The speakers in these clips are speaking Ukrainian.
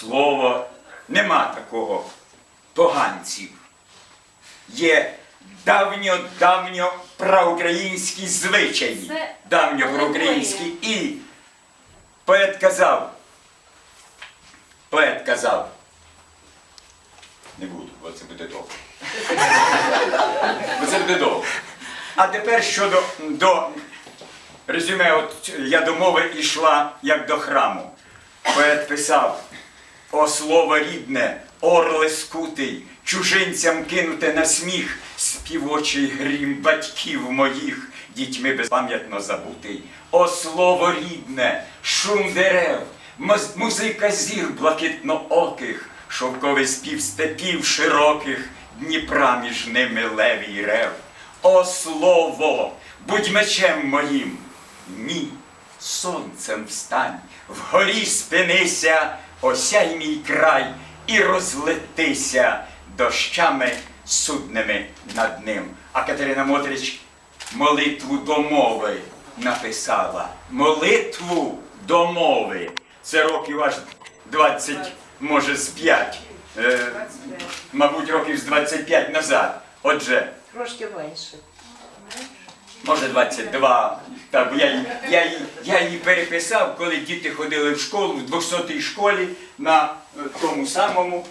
слово нема такого поганців. Є давньо-давньо проукраїнські звичаї. Давньо проукраїнські. І поет казав, поет казав, не буду, бо це буде довго. Бо це буде довго. А тепер щодо до резюме, от я до мови йшла як до храму. Поет писав: О слово рідне, орле скутий, чужинцям кинуте на сміх, співочий грім батьків моїх, дітьми безпам'ятно забутий. О слово рідне, шум дерев, музика зір блакитнооких, шовковий спів степів широких, Дніпра між ними левій рев. О слово, будь мечем моїм, ні, сонцем встань, вгорі спинися, осяй мій край і розлетися дощами судними над ним. А Катерина Мотрич молитву до мови написала. Молитву до мови. Це років аж 20, може, з 5. Е, мабуть, років з 25 назад. Отже, Трошки менше. Може 22. Так, бо я, її- я, я її переписав, коли діти ходили в школу, в 200-й школі на е, тому самому.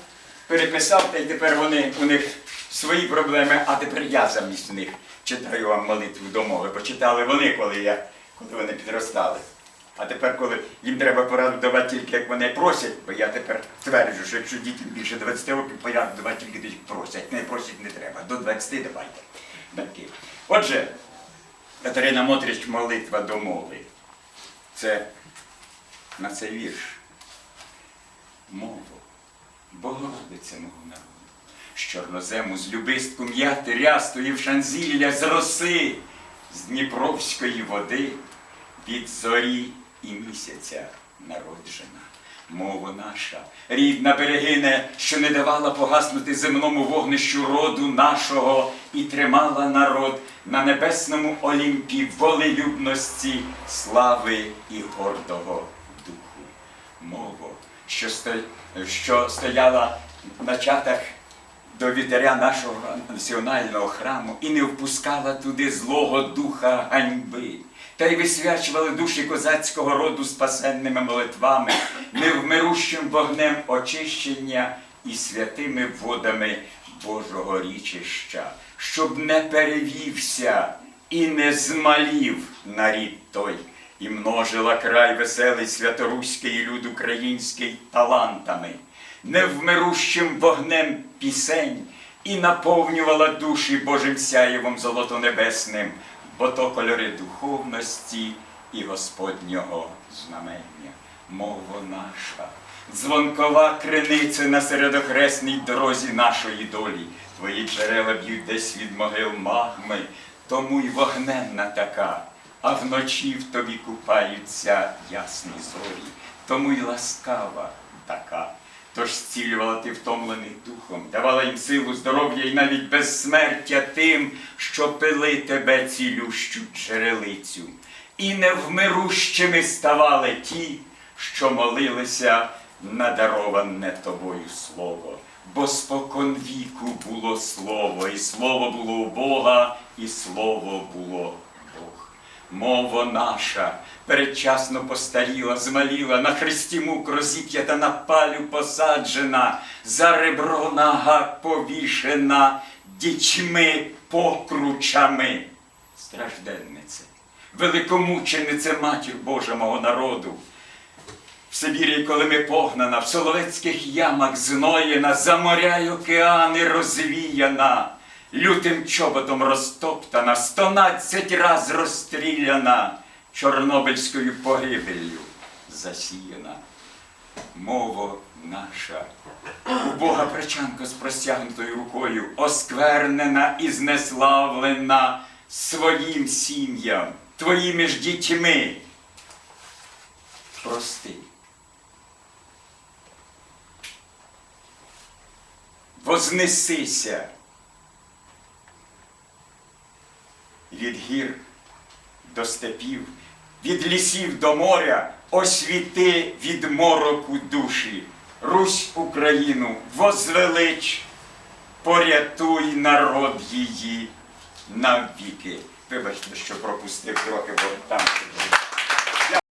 Переписав, та й тепер вони, у них свої проблеми, а тепер я замість них читаю вам молитву до мови. Почитали вони, коли, я, коли вони підростали. А тепер, коли їм треба пораду давати тільки як вони просять, бо я тепер тверджу, що якщо дітям більше 20 років пораду давати тільки тоді просять. Не просять не треба. До 20 давайте. Отже, Катерина Мотрич молитва до мови. Це на цей вірш. Мову, Богородиця мого народу. З чорнозему, з любистку м'яти рястої в шанзілля з роси, з Дніпровської води, від зорі і місяця народжена. Мова наша, рідна берегине, що не давала погаснути земному вогнищу роду нашого і тримала народ на небесному олімпі волелюбності, слави і гордого духу. Мова, що, сто... що стояла на чатах до вітеря нашого національного храму і не впускала туди злого духа ганьби. Та й висвячували душі козацького роду спасенними молитвами, невмирущим вогнем очищення і святими водами Божого річища, щоб не перевівся і не змалів нарід той, і множила край веселий святоруський і люд український талантами невмирущим вогнем пісень і наповнювала душі Божим сяєвом золотонебесним, бо то кольори духовності і Господнього знамення. Мова наша, дзвонкова криниця на середокресній дорозі нашої долі. Твої джерела б'ють десь від могил магми, тому й вогненна така, а вночі в тобі купаються ясні зорі, тому й ласкава така. Тож зцілювала ти втомлених духом, давала їм силу, здоров'я і навіть безсмертя тим, що пили тебе цілющу джерелицю. І невмирущими ставали ті, що молилися на дароване тобою слово. Бо спокон віку було слово, і слово було у Бога, і слово було. Мова наша передчасно постаріла, змаліла, на хресті мук розіп'ята на палю посаджена, за ребро нога повішена, дічми покручами. Стражденнице, великомученице матір Божа мого народу. В Сибірі, коли ми погнана, в соловецьких ямах зноєна, за моря й океани розвіяна, лютим чоботом розтоптана, стонадцять раз розстріляна, чорнобильською погибеллю засіяна. Мово наша, у Бога причанка з простягнутою рукою, осквернена і знеславлена своїм сім'ям, твоїми ж дітьми. Прости. Вознесися від гір до степів, від лісів до моря, освіти від мороку душі, Русь Україну возвелич, порятуй народ її навіки. Вибачте, що пропустив трохи, бо там.